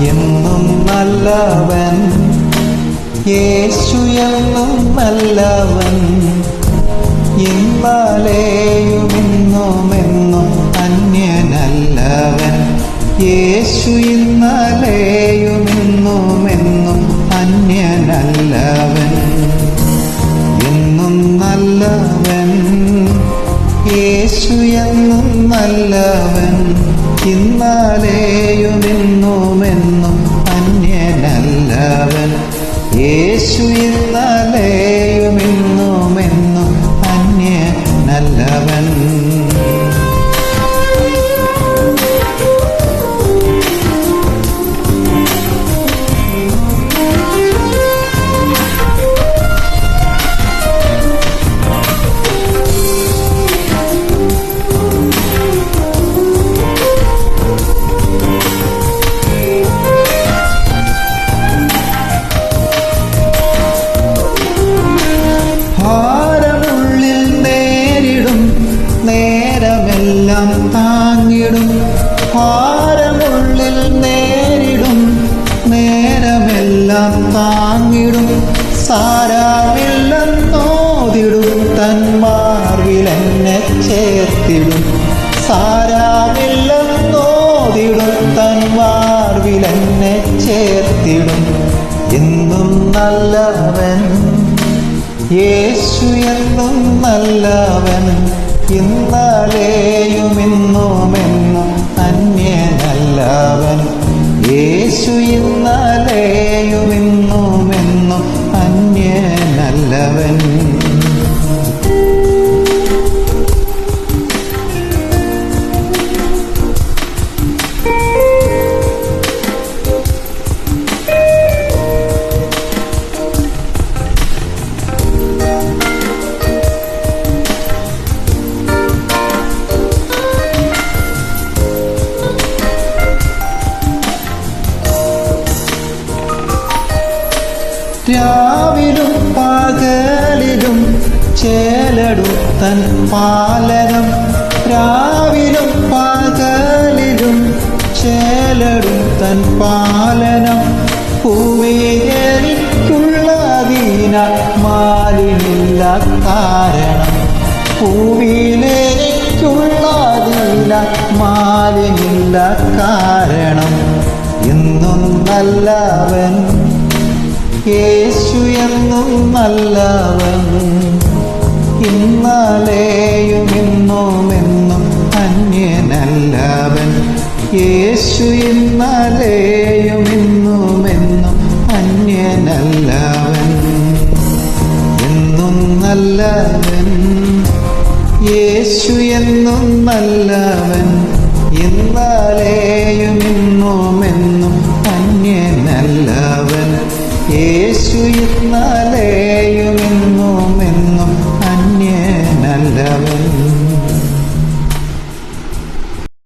എന്നും നല്ലവൻ. യേശു എന്നും നല്ലവൻ. ഇന്നാലെയും ഇന്നുമെന്നും അന്യനല്ലവൻ. യേശു ഇന്നാലെയും ഇന്നുമെന്നും അന്യനല്ലവൻ. എന്നും നല്ലവൻ. യേശു എന്നും നല്ലവൻ. ഇന്നാലെയും യേശു നേരമെല്ലാം താങ്ങിടും. ഭാരമുള്ളിൽ നേരിടും. നേരമെല്ലാം താങ്ങിടും. സാരാമില്ലെന്നോതിടും തന്മാർവിലെന്നെ ചേർത്തിടും. സാരാമില്ലെന്നോതിടും തന്മാർവിലെന്നെ ചേർത്തിടും. എന്നും നല്ലവൻ. യേശു എന്നും നല്ലവൻ. ഇന്നലെയും യേശു ഇന്നലെയും രാവിലും പകലിലും ചേലടുത്തൻ പാലനം രാവിലും പകലിലും ചേലടുത്തൻ പാലനം. പൂവിലേക്കുള്ളതീന മാലിനില്ല കാരണം. പൂവിലേക്കുള്ളതീന മാലിനില്ല കാരണം. എന്നും നല്ലവൻ യേശു എന്നും നല്ലവൻ ഇന്നലെയും ഇന്നുമെന്നും അന്യനല്ലവൻ യേശു ഇന്നലെയും ഇന്നുമെന്നും അന്യനല്ലവൻ എന്നും നല്ലവൻ യേശു എന്നും നല്ലവൻ